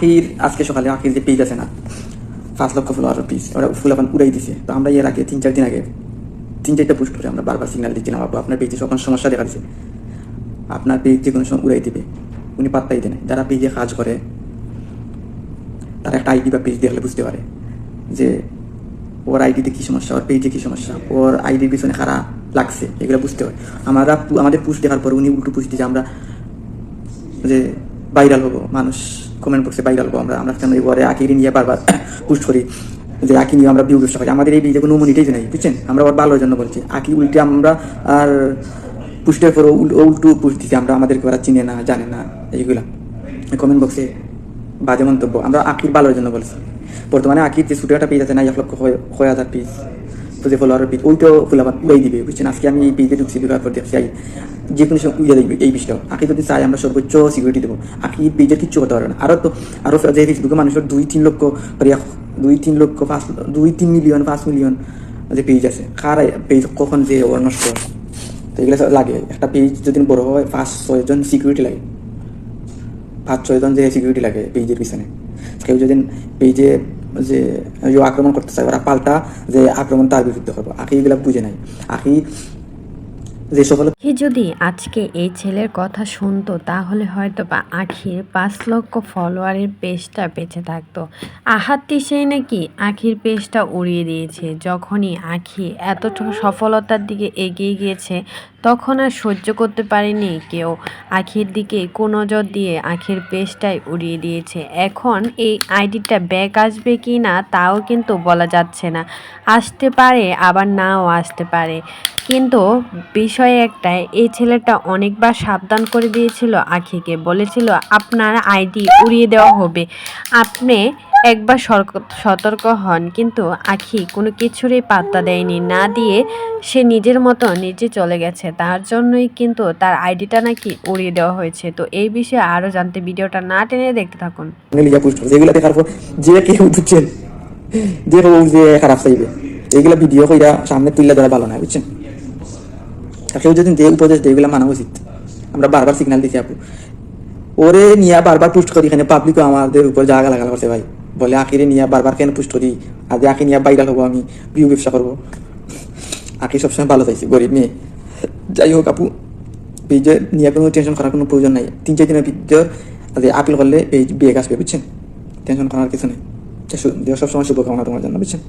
আকির আজকে সকালে আকির যে পেজ আছে না, পাঁচ লক্ষ ফলোয়ার পিস ওরা ফুল এখন উড়াই দিছে। তো আমরা এর আগে তিন, চার দিন আগে তিন চারটা পোস্ট করে, আমরা বারবার সিগনাল দিচ্ছিলাম আপু আপনার পেজে যখন সমস্যা দেখা দিচ্ছে আপনার পেজ যে কোনো সময় উড়াই দিবে, উনি পাত্তাই দেন যারা পেজে কাজ করে, তারা একটা আইডি বা পেজ দেখলে বুঝতে পারে যে ওর আইডিতে কী সমস্যা, ওর পেজে কী সমস্যা, ওর আইডির পিছনে খারাপ লাগছে, এগুলো বুঝতে হয় আমরা আমাদের পুষ দেখার পর উনি উল্টো পুষ দিয়েছে আমরা যে ভাইরাল হব, মানুষ কমেন্ট বক্সে ভাইরাল হব আমরা। আমরা কেন এবারে আকিরি নিয়ে বারবার পুষ্ট করি যে আকি নিয়ে আমরা বিউ ব্যবসা করি আমাদের এই বিয়ে কোনো মনিটাইজ নেই, বুঝছেন? আমরা ওর ভালোর জন্য বলছি। আকি উল্টে আমরা আর পুষ্টের পর উল্টু পুষ দিচ্ছি। আমরা আমাদেরকে ওরা চিনে না, জানে না, এইগুলা। কমেন্ট বক্সে বাজে মন্তব্য। আমরা আকির ভালোর জন্য বলছি। বর্তমানে আকির যে ছোটো একটা পেজ আছে না এক লক্ষ, ছয় হাজার পিস তো যে ফলোয়ারের পিস ওইটাও ফুল আবার উড়াই দিবে, বুঝছেন? আজকে আমি এই পেজে ঢুকছি, ঢুকার পর দেখছি যে কোনো সময় উড়িয়ে দিবে এই বিষয়টা আকি যদি চাই, আমরা সর্বোচ্চ সিকিউরিটি দেবো। আকি পেজের কিচ্ছু করতে পারবে না। আরও তো আরও যে ফেসবুকে মানুষের দুই তিন লক্ষ দুই তিন লক্ষ পাঁচ দুই তিন মিলিয়ন পাঁচ মিলিয়ন যে পেজ আছে, কার পেজ কখন যে ওর নষ্ট? তো এগুলো লাগে। একটা পেজ যদি বড় হয়, পাঁচ ছয়জন সিকিউরিটি লাগে। পাঁচ ছয়জন যে সিকিউরিটি লাগে পেজের পিছনে। কেউ যদি পেজে যে আক্রমণ করতে চায়, ওরা পাল্টা যে আক্রমণ তার বিরুদ্ধে করব। আখি এগুলো বুঝে নাই। আখি যে সকল যদি আজকে এই ছেলের কথা শুনতো, তাহলে হয়তো বা আখির পাঁচ লক্ষ ফলোয়ারের পেজটা বেঁচে থাকতো। আহাতি সেই নাকি আখির পেজটা উড়িয়ে দিয়েছে। যখনই আখি এতটুকু সফলতার দিকে এগিয়ে গিয়েছে তখন আর সহ্য করতে পারেনি কেউ। আখির দিকে নজর দিয়ে আখির পেজটাই উড়িয়ে দিয়েছে। এখন এই আইডিটা ব্যাক আসবে কি না, তাও কিন্তু বলা যাচ্ছে না। আসতে পারে, আবার নাও আসতে পারে। কিন্তু বিষয় একটাই, এই ছেলেটা অনেকবার সাবধান করে দিয়েছিল আখিকে। বলেছিল, আপনার আইডি উড়িয়ে দেওয়া হবে। আপনি একবার সতর্ক হন, কিন্তু আখি কোনো কিছুরই পাত্তা দেয়নি। না দিয়ে সে নিজের মতো নিজে চলে গেছে। তার জন্যই কিন্তু তার আইডিটা নাকি উড়িয়ে দেওয়া হয়েছে। তো এই বিষয়ে আরও জানতে ভিডিওটা না টেনে দেখতে থাকুন। এগুলো কেউ খারাপ ভিডিও কইরা সামনে তুললে ধরা ভালো না, বুঝছেন? কেউ যদি যে উপদেশ দেয় মানা উচিত। আমরা বারবার সিগন্যাল দিচ্ছি আপু। ওরে নিয়ে বারবার পোস্ট করি, এখানে পাবলিকও আমাদের উপর জায়গা লাগাল করছে ভাই। বলে আখিরে নিয়ে বারবার কেন পুষ্ট দিই আজ আঁকি নিয়ে বাইরাল হব আমি বিউ ব্যবসা করব। আঁকি সবসময় ভালো চাইছি, গরিব মেয়ে। যাই হোক আপু, পেজে নিয়ে কোনো টেনশন করার কোনো প্রয়োজন নাই। তিন চার দিনের ভিতর আজ আপিল করলে এই বিয়ে আসবে বুঝছেন? টেনশন করার কিছু নেই। সবসময় শুভকামনা তোমার জন্য, বুঝছেন?